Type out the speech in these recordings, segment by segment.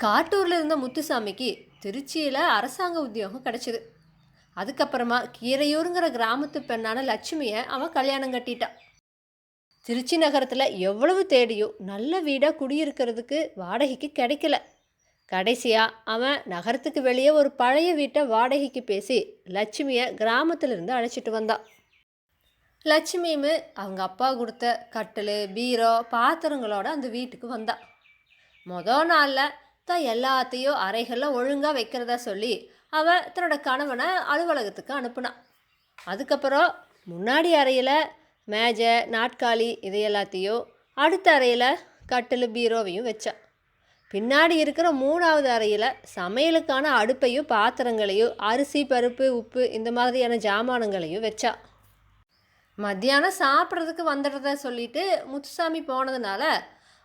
காட்டூரில் இருந்த முத்துசாமிக்கு திருச்சியில் அரசாங்க உத்தியோகம் கிடச்சிது. அதுக்கப்புறமா கீரையூருங்கிற கிராமத்து பெண்ணான லட்சுமியை அவன் கல்யாணம் கட்டிட்டான் திருச்சி நகரத்தில் எவ்வளவு தேடியும் நல்ல வீடாக குடியிருக்கிறதுக்கு வாடகைக்கு கிடைக்கல. கடைசியாக அவன் நகரத்துக்கு வெளியே ஒரு பழைய வீட்டை வாடகைக்கு பேசி லட்சுமியை கிராமத்திலிருந்து அழைச்சிட்டு வந்தான் லட்சுமியுமே அவங்க அப்பா கொடுத்த கட்டில் பீரோ பாத்திரங்களோட அந்த வீட்டுக்கு வந்தான் மொதல் நாளில் தான் எல்லாத்தையும் அறைகளில் ஒழுங்காக வைக்கிறதா சொல்லி அவள் தன்னோட கணவனை அலுவலகத்துக்கு அனுப்புனான் அதுக்கப்புறம் முன்னாடி அறையில் மேஜை நாட்காலி இது எல்லாத்தையும் அடுத்த அறையில் கட்டில் பீரோவையும் வச்சான் பின்னாடி இருக்கிற மூணாவது அறையில் சமையலுக்கான அடுப்பையும் பாத்திரங்களையும் அரிசி பருப்பு உப்பு இந்த மாதிரியான ஜாமானங்களையும் வச்சா. மத்தியானம் சாப்பிட்றதுக்கு வந்துடுறத சொல்லிட்டு முத்துசாமி போனதுனால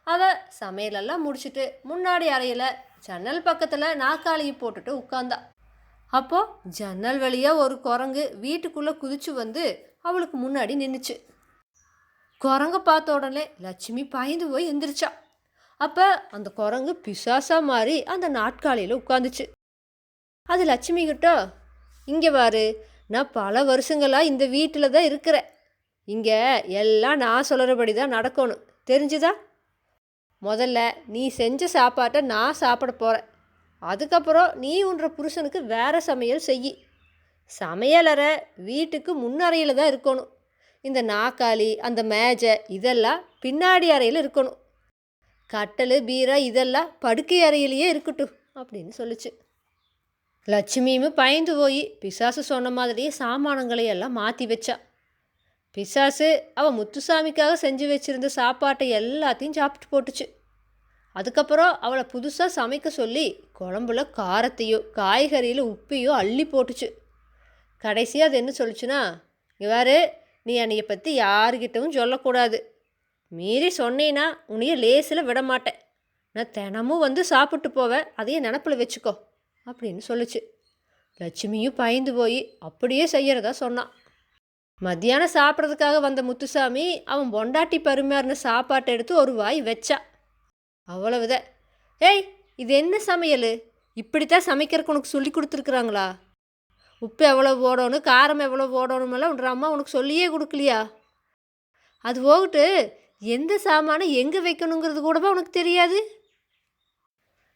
அவள் சமையலெல்லாம் முடிச்சுட்டு முன்னாடி அறையில் ஜன்னல் பக்கத்தில் நாற்காலியை போட்டுட்டு உட்காந்தா அப்போ ஜன்னல் வழியாக ஒரு குரங்கு வீட்டுக்குள்ளே குதிச்சு வந்து அவளுக்கு முன்னாடி நின்றுச்சு குரங்கு பார்த்த உடனே லட்சுமி பயந்து போய் எந்திரிச்சா. அப்போ அந்த குரங்கு பிசாசா மாறி அந்த நாட்காலியில் உட்காந்துச்சு. அது லட்சுமி கிட்ட இங்கே பாரு நான் பல வருஷங்களாக இந்த வீட்டில் தான் இருக்கிறேன். இங்கே எல்லாம் நான் சொல்கிறபடி தான் நடக்கணும். தெரிஞ்சுதா? முதல்ல நீ செஞ்ச சாப்பாட்டை நான் சாப்பிட போகிறேன் அதுக்கப்புறம் நீ உன்ற புருஷனுக்கு வேறு சமையல் செய் சமையலறை வீட்டுக்கு முன்னறையில் தான் இருக்கணும். இந்த நாக்காளி அந்த மேஜை இதெல்லாம் பின்னாடி அறையில் இருக்கணும். கட்டல் பீரா இதெல்லாம் படுக்கை அறையிலேயே இருக்கட்டும் அப்படின்னு சொல்லுச்சு. லட்சுமியும் பயந்து போய் பிசாசு சொன்ன மாதிரியே சாமானங்களை எல்லாம் மாற்றி வச்சா. பிசாசு அவள் முத்துசாமிக்காக செஞ்சு வச்சிருந்த சாப்பாட்டை எல்லாத்தையும் சாப்பிட்டு போட்டுச்சு. அதுக்கப்புறம் அவளை புதுசாக சமைக்க சொல்லி குழம்புல காரத்தையோ காய்கறியில் உப்பையோ அள்ளி போட்டுச்சு. கடைசியாக அது என்ன சொல்லுச்சுன்னா இவ்வாறு நீ என்னையை பற்றி யாருக்கிட்டவும் சொல்லக்கூடாது. மீறி சொன்னேன்னா உன்னைய லேசில் விட மாட்டேன் நான் தினமும் வந்து சாப்பிட்டு போவேன். அதையே நினப்பில் வச்சுக்கோ. அப்படின்னு சொல்லுச்சு. லட்சுமியும் பயந்து போய் அப்படியே செய்கிறதா சொன்னான். மத்தியானம் சாப்பிட்றதுக்காக வந்த முத்துசாமி அவன் பொண்டாட்டி பரிமாறின சாப்பாட்டை எடுத்து ஒரு வாய் வச்சா. அவ்வளவுதான். ஏய் இது என்ன சமையல்? இப்படித்தான் சமைக்கிறதுக்கு உனக்கு சொல்லி கொடுத்துருக்குறாங்களா? உப்பு எவ்வளோ போடணும் காரம் எவ்வளோ போடணுமெல்லாம் உன்ற அம்மா உனக்கு சொல்லியே கொடுக்கலையா? அது போகட்டு எந்த சாமானை எங்கே வைக்கணுங்கிறது கூடவா உனக்கு தெரியாது?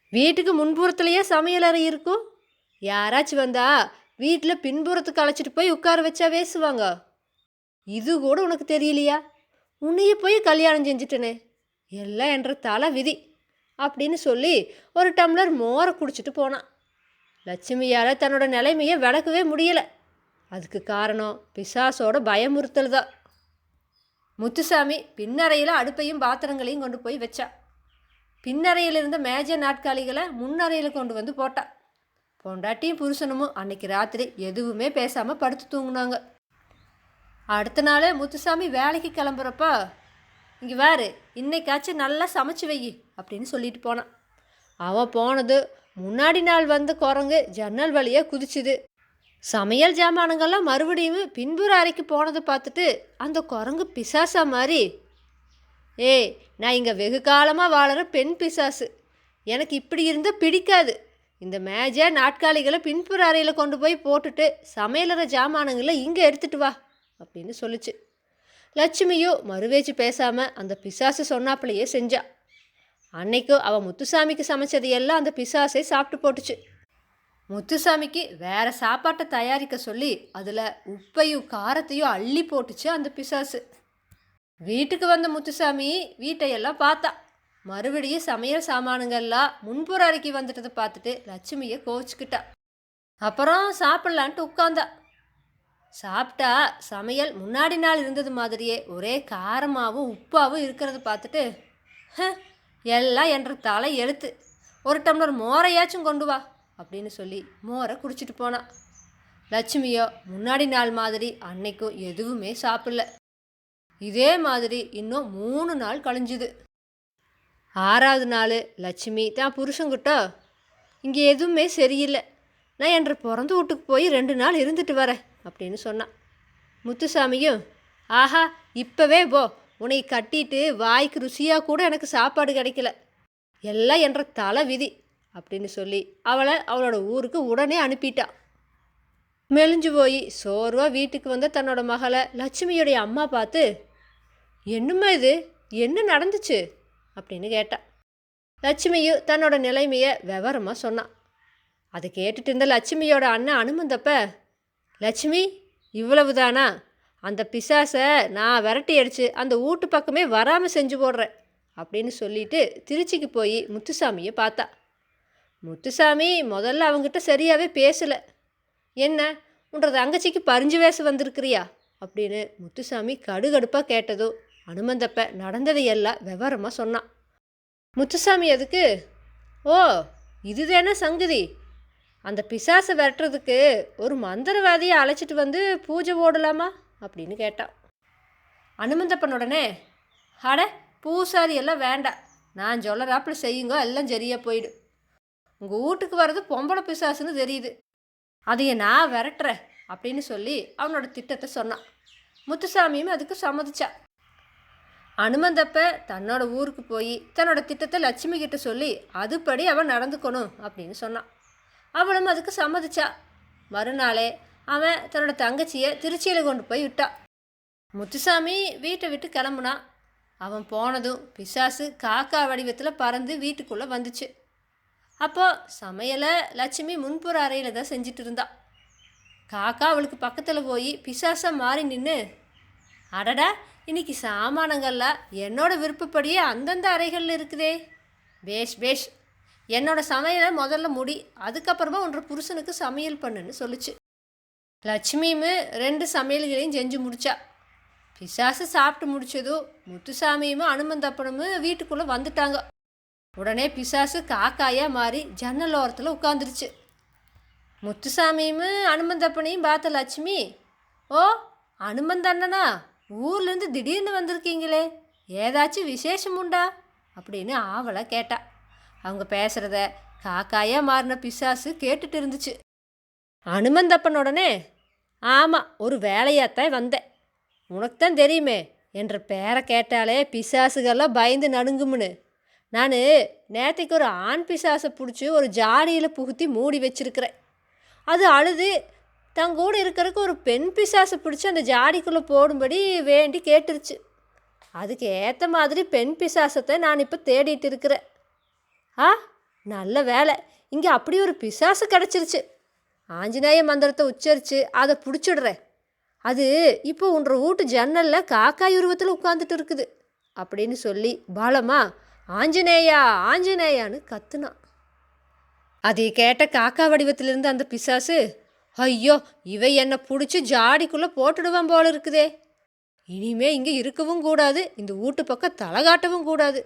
வீட்டுக்கு முன்புறத்துலையே சமையலறை இருக்கும். யாராச்சும் வந்தா வீட்டில் பின்புறத்துக்கு அழைச்சிட்டு போய் உட்கார வச்சா பேசுவாங்க. இது கூட உனக்கு தெரியலையா? உன்னைய போய் கல்யாணம் செஞ்சுட்டனே. எல்லாம் என்ற தலை விதி அப்படின்னு சொல்லி ஒரு டம்ளர் மோரை குடிச்சிட்டு போனான். லட்சுமியால் தன்னோட நிலைமையை விளக்கவே முடியலை. அதுக்கு காரணம் பிசாசோட பயமுறுத்தல் தான். முத்துசாமி பின்னறையில் அடுப்பையும் பாத்திரங்களையும் கொண்டு போய் வச்சா. பின்னறையில் இருந்த மேஜ நாட்காலிகளை முன்னறையில் கொண்டு வந்து போட்டா. பொண்டாட்டியும் புருஷனுமும் அன்னைக்கு ராத்திரி எதுவுமே பேசாமல் படுத்து தூங்கினாங்க. அடுத்த நாள் முத்துசாமி வேலைக்கு கிளம்புறப்போ இங்கே வேறு இன்னைக்காச்சும் நல்லா சமைச்சு வை அப்படின்னு சொல்லிட்டு போனான். அவன் போனது முன்னாடி நாள் வந்த குரங்கு ஜன்னல் வழியாக குதிச்சுது. சமையல் ஜாமானுங்கள்லாம் மறுபடியும் பின்புற அறைக்கு போனதை பார்த்துட்டு அந்த குரங்கு பிசாசா மாதிரி ஏய் நான் இங்கே வெகு காலமாக வாழற பெண் பிசாசு. எனக்கு இப்படி இருந்தால் பிடிக்காது. இந்த மேஜை நாட்காலிகளை பின்புற அறையில் கொண்டு போய் போட்டுட்டு சமையலற ஜாமானுங்களை இங்கே எடுத்துகிட்டு வா. அப்படின்னு சொல்லுச்சு. லட்சுமியோ மறுவேச்சு பேசாமல் அந்த பிசாசு சொன்னாப்புலையே செஞ்சா. அன்னைக்கும் அவள் முத்துசாமிக்கு சமைச்சதையெல்லாம் அந்த பிசாசை சாப்பிட்டு போட்டுச்சு. முத்துசாமிக்கு வேற சாப்பாட்டை தயாரிக்க சொல்லி அதில் உப்பையும் காரத்தையும் அள்ளி போட்டுச்சு அந்த பிசாசு. வீட்டுக்கு வந்த முத்துசாமி வீட்டையெல்லாம் பார்த்தா. மறுபடியும் சமையல் சாமானுங்கள்லாம் முன்புற அறைக்கு வந்துட்டதை பார்த்துட்டு லட்சுமியை கோவிச்சுக்கிட்டா. அப்புறம் சாப்பிட்லான்ட்டு உட்காந்தா சாப்பிட்டா சமையல் முன்னாடி நாள் இருந்தது மாதிரியே ஒரே காரமாகவும் உப்பாகவும் இருக்கிறத பார்த்துட்டு "ஹ, எல்லாம் என்ற தலை எழுத்து. ஒரு டம்ளர் மோரையாச்சும் கொண்டு வா அப்படின்னு சொல்லி மோரை குடிச்சிட்டு போனான் லட்சுமியோ முன்னாடி நாள் மாதிரி அன்னைக்கும் எதுவுமே சாப்பிடல. இதே மாதிரி இன்னும் மூணு நாள் கழிஞ்சுது. ஆறாவது நாள் லட்சுமி தான் புருஷங்கிட்ட இங்கே எதுவுமே சரியில்லை. நான் என்ற பிறந்த வீட்டுக்கு போய் ரெண்டு நாள் இருந்துட்டு வரேன். அப்படின்னு சொன்னான் முத்துசாமியும் ஆஹா இப்போவே போ. உன்னை கட்டிட்டு வாய்க்கு ருசியாக கூட எனக்கு சாப்பாடு கிடைக்கல. எல்லாம் என்ற தலை விதி அப்படின்னு சொல்லி அவளை அவளோட ஊருக்கு உடனே அனுப்பிட்டான் மெலிஞ்சு போய் சோர்வாக வீட்டுக்கு வந்த தன்னோட மகளை லட்சுமியுடைய அம்மா பார்த்து என்னம்மா இது? என்ன நடந்துச்சு? அப்படின்னு கேட்டான் லட்சுமியும் தன்னோட நிலைமையை விவரமாக சொன்னான் அதை கேட்டுட்டு இருந்த லட்சுமியோட அண்ணன் அனுமந்தப்ப லட்சுமி இவ்வளவுதானா? அந்த பிசாசை நான் விரட்டி அடிச்சு அந்த வீட்டு பக்கமே வராமல் செஞ்சு போடுறேன் அப்படின்னு சொல்லிட்டு திருச்சிக்கு போய் முத்துசாமியை பார்த்தா. முத்துசாமி முதல்ல அவங்ககிட்ட சரியாகவே பேசலை. என்ன உன்ற தங்கச்சிக்கு பறிஞ்சு வேச வந்திருக்கிறியா? அப்படின்னு முத்துசாமி கடுகடுப்பாக கேட்டதும் அனுமந்தப்ப நடந்ததை எல்லாம் விவரமாக சொன்னான். முத்துசாமி அதுக்கு ஓ இதுதானே சங்கதி? அந்த பிசாசை விரட்டுறதுக்கு ஒரு மந்திரவாதியை அழைச்சிட்டு வந்து பூஜை ஓடலாமா அப்படின்னு கேட்டான் அனுமந்தப்பன் உடனே அட பூசாரி எல்லாம் வேண்டாம் நான் சொல்லறாப்புல செய்யுங்க எல்லாம் சரியாக போயிடு உங்கள் வீட்டுக்கு வர்றது பொம்பளை பிசாசுன்னு தெரியுது. அதையே நான் விரட்டுறேன் அப்படின்னு சொல்லி அவனோட திட்டத்தை சொன்னான். முத்துசாமியும் அதுக்கு சம்மதிச்சா. அனுமந்தப்ப தன்னோட ஊருக்கு போய் தன்னோட திட்டத்தை லட்சுமி கிட்ட சொல்லி அதுபடி அவன் நடந்துக்கணும் அப்படின்னு சொன்னான். அவளும் அதுக்கு சம்மதிச்சா. மறுநாளே அவன் தன்னோட தங்கச்சியை திருச்சியில் கொண்டு போய் விட்டான் முத்துசாமி வீட்டை விட்டு கிளம்புனான் அவன் போனதும் பிசாசு காக்கா வடிவத்தில் பறந்து வீட்டுக்குள்ளே வந்துச்சு. அப்போது சமையலை லட்சுமி முன்புற அறையில் தான் செஞ்சிட்டு இருந்தா. காக்கா அவளுக்கு பக்கத்தில் போய் பிசாசாக மாறி நின்று அடடா இன்னைக்கு சாமானங்கள்லாம் என்னோட விருப்பப்படியே அந்தந்த அறைகளில் இருக்குதே. பேஷ் பேஷ். என்னோட சமையலை முதல்ல முடி அதுக்கப்புறமா ஒன்று புருஷனுக்கு சமையல் பண்ணுன்னு சொல்லுச்சு. லட்சுமியும் ரெண்டு சமையல்களையும் செஞ்சு முடிச்சா. பிசாசு சாப்பிட்டு முடிச்சதும் முத்துசாமியும் அனுமந்தப்பனும் வீட்டுக்குள்ளே வந்துட்டாங்க. உடனே பிசாசு காக்காயாக மாறி ஜன்னல் ஓரத்தில் உட்காந்துருச்சு முத்துசாமியும் அனுமந்தப்பனையும் பார்த்த லட்சுமி ஓ அனுமந்தண்ணனா ஊர்லேருந்து திடீர்னு வந்திருக்கீங்களே? ஏதாச்சும் விசேஷம் உண்டா? அப்படின்னு ஆவலை கேட்டா. அவங்க பேசுகிறத காக்காயா மாறின பிசாசு கேட்டுட்டு இருந்துச்சு. அனுமந்தப்பன் உடனே ஆமாம் ஒரு வேலையாத்தான் வந்தேன். உனக்கு தான் தெரியுமே என்ற பேரை கேட்டாலே பிசாசுகள்லாம் பயந்து நடுங்கும்னு. நான் நேற்றுக்கு ஒரு ஆண் பிசாசை பிடிச்சி ஒரு ஜாடியில் புகுத்தி மூடி வச்சிருக்கிறேன். அது அழுது தங்கூட இருக்கிறதுக்கு ஒரு பெண் பிசாசை பிடிச்சி அந்த ஜாடிக்குள்ளே போடும்படி வேண்டி கேட்டுருச்சு. அதுக்கு ஏற்ற மாதிரி பெண் பிசாசத்தை நான் இப்போ தேடிட்டு இருக்கிறேன். ஆ நல்ல வேலை. இங்கே அப்படி ஒரு பிசாசு கிடச்சிருச்சு. ஆஞ்சநேய மந்திரத்தை உச்சரித்து அதை பிடிச்சிடுறேன். அது இப்போ உன்ற வீட்டு ஜன்னலில் காக்காய் உருவத்தில் உட்காந்துட்டு இருக்குது. அப்படின்னு சொல்லி பாலமா ஆஞ்சநேயா ஆஞ்சநேயான்னு கத்துனான் அதை கேட்ட காக்கா வடிவத்திலிருந்து அந்த பிசாசு ஐயோ இவை என்னை பிடிச்சி ஜாடிக்குள்ளே போட்டுடுவான் போல இருக்குதே. இனிமே இங்கே இருக்கவும் கூடாது இந்த வீட்டு பக்கம் தலை காட்டவும் கூடாது.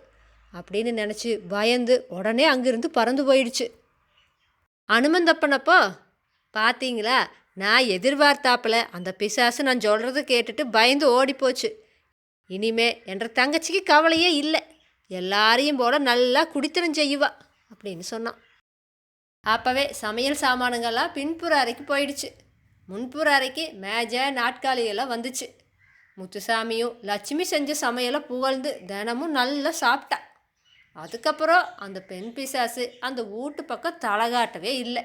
அப்படின்னு நினச்சி பயந்து உடனே அங்கிருந்து பறந்து போயிடுச்சு. அனுமந்தப்பனப்போ பார்த்தீங்களா நான் எதிர்பார்த்தாப்பில் அந்த பிசாசு நான் சொல்கிறத கேட்டுட்டு பயந்து ஓடிப்போச்சு இனிமே என்ற தங்கச்சிக்கு கவலையே இல்லை. எல்லாரையும் போல நல்லா குடித்தனம் செய்வா அப்படின்னு சொன்னான். அப்போவே சமையல் சாமானுங்கள்லாம் பின்புற அறைக்கு போயிடுச்சு. முன்புற அறைக்கு மேஜை நாட்காலியெல்லாம் வந்துச்சு. முத்துசாமியும் லட்சுமி செஞ்ச சமையலை புகழ்ந்து தினமும் நல்லா சாப்பிட்டா. அதுக்கப்புறம் அந்த பெண் பிசாசு அந்த வீட்டு பக்கம் தலகாட்டவே இல்லை.